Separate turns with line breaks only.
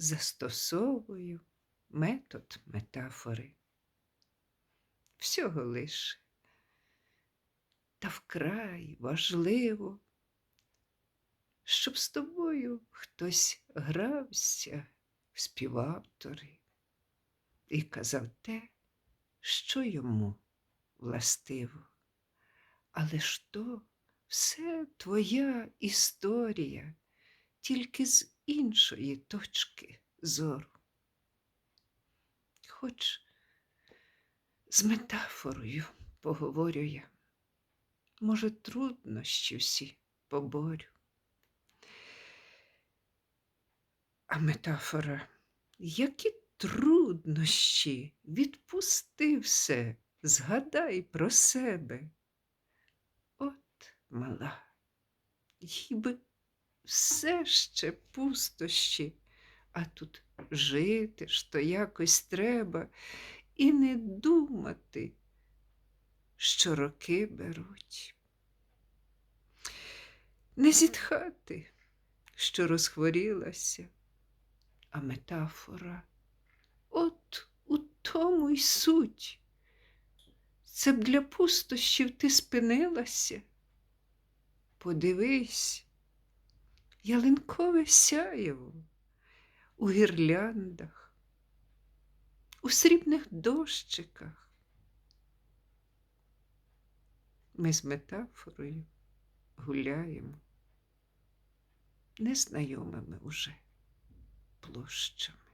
застосовую метод метафори. Всього лише. Та вкрай важливо, щоб з тобою хтось грався в співавтори і казав те, що йому властиво. Але ж то все твоя історія, тільки з іншої точки зору. Хоч з метафорою поговорю я, може, труднощі всі поборю. А метафора, які труднощі, відпусти все, згадай про себе. От мала, їй би все ще пустощі, а тут жити ж то якось треба і не думати, що роки беруть. Не зітхати, що розхворілася, а метафора. От у тому й суть. Це б для пустощів ти спинилася. Подивись, ялинкове сяєво у гірляндах, у срібних дощиках. Ми з метафорою гуляємо незнайомими уже площами.